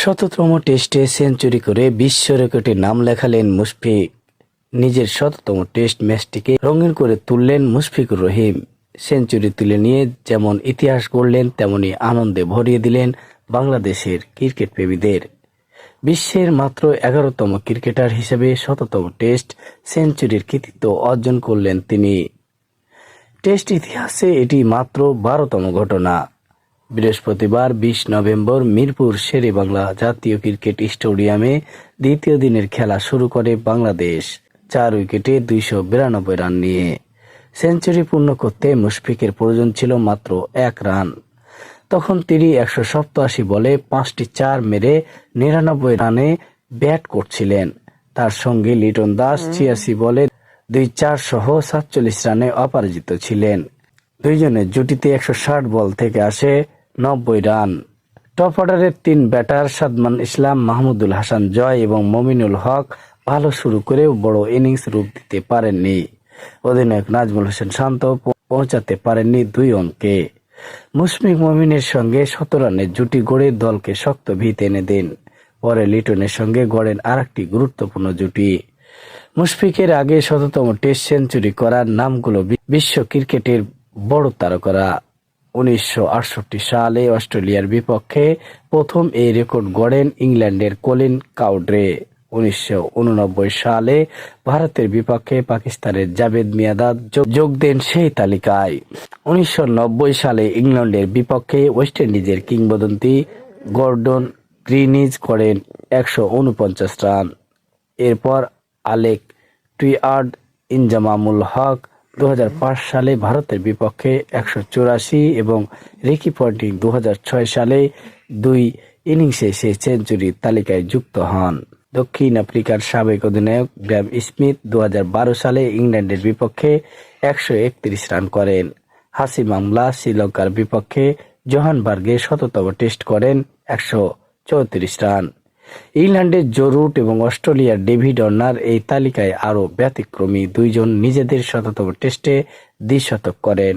শততম টেস্টে সেঞ্চুরি করে বিশ্ব রেকর্ডে নাম লেখালেন মুশফিক। নিজের শততম টেস্ট ম্যাচটিকে রঙিন করে তুললেন মুশফিকুর রহিম। সেঞ্চুরি তুলে নিয়ে যেমন ইতিহাস গড়লেন, তেমনি আনন্দে ভরিয়ে দিলেন বাংলাদেশের ক্রিকেট প্রেমীদের বিশ্বের মাত্র এগারোতম ক্রিকেটার হিসেবে শততম টেস্ট সেঞ্চুরির কৃতিত্ব অর্জন করলেন তিনি। টেস্ট ইতিহাসে এটি মাত্র বারোতম ঘটনা। বৃহস্পতিবার বিশ নভেম্বর মিরপুর শেরে বাংলা জাতীয় ক্রিকেট স্টেডিয়ামে দ্বিতীয় দিনের খেলা শুরু করে বাংলাদেশ। চার উইকেটে দুইশো বিরানব্বই রান নিয়ে। সেঞ্চুরি পূর্ণ করতে মুশফিকের প্রয়োজন ছিল মাত্র এক রান। তখন তিনি একশো সপ্তাশি বলে পাঁচটি চার মেরে নিরানব্বই রানে ব্যাট করছিলেন। তার সঙ্গে লিটন দাস ছিয়াশি বলে দুই চার সহ সাতচল্লিশ রানে অপরাজিত ছিলেন। দুইজনের জুটিতে একশো ষাট বল থেকে আসে নব্বই রান। টপ অর্ডারের তিন ব্যাটার সাদমান ইসলাম, মাহমুদুল হাসান জয় এবং মমিনুল হক ভালো শুরু করেও বড় ইনিংস রূপ দিতে পারেননি। অধিনায়ক নাজমুল হোসেন শান্ত পৌঁছাতে পারেননি দুই অঙ্কে মুশফিক মমিনের সঙ্গে শত রানের জুটি গড়ে দলকে শক্ত ভিত এনে দেন। পরে লিটনের সঙ্গে গড়েন আরেকটি গুরুত্বপূর্ণ জুটি। মুশফিকের আগে শততম টেস্ট সেঞ্চুরি করার নামগুলো বিশ্ব ক্রিকেটের বড় তারকারা। উনিশশো আটষট্টি সালে অস্ট্রেলিয়ার বিপক্ষে প্রথম এই রেকর্ড গড়েন ইংল্যান্ডের কলিন কাউড্রে। উনিশশো উননব্বই সালে ভারতের বিপক্ষে পাকিস্তানের জাভেদ মিয়াদাদ যোগ- দেন সেই তালিকায়। উনিশশো নব্বই সালে ইংল্যান্ডের বিপক্ষে ওয়েস্ট ইন্ডিজের কিংবদন্তি গর্ডন গ্রিনিজ করেন একশো উনপঞ্চাশ রান। এরপর আলেক টুইয়ার্ড ইনজামামুল হক দু হাজার পাঁচ সালে ভারতের বিপক্ষে একশো চুরাশি এবং রিকি পন্টিং দু হাজার ছয় সালে দুই ইনিংসে সে সেঞ্চুরির তালিকায় যুক্ত হন। দক্ষিণ আফ্রিকার সাবেক অধিনায়ক গ্র্যাম স্মিথ দু হাজার বারো সালে ইংল্যান্ডের বিপক্ষে একশো একত্রিশ রান করেন। হাসি মামলা শ্রীলঙ্কার বিপক্ষে জোহানবার্গে শততম টেস্ট করেন একশো চৌত্রিশ রান। ইংল্যান্ডের জো রুট এবং অস্ট্রেলিয়ার ডেভিড অর্নার এই তালিকায় আরও ব্যতিক্রমী দুইজন নিজেদের শততম টেস্টে দ্বিশতক করেন।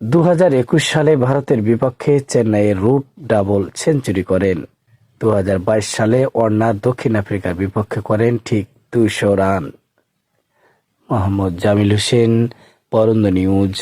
দু হাজার একুশ সালে ভারতের বিপক্ষে চেন্নাইয়ের রুট ডাবল সেঞ্চুরি করেন। দু হাজার বাইশ সালে অর্নার দক্ষিণ আফ্রিকার বিপক্ষে করেন ঠিক দুইশো রান। মোহাম্মদ জামিল হোসেন পরন্দ নিউজ।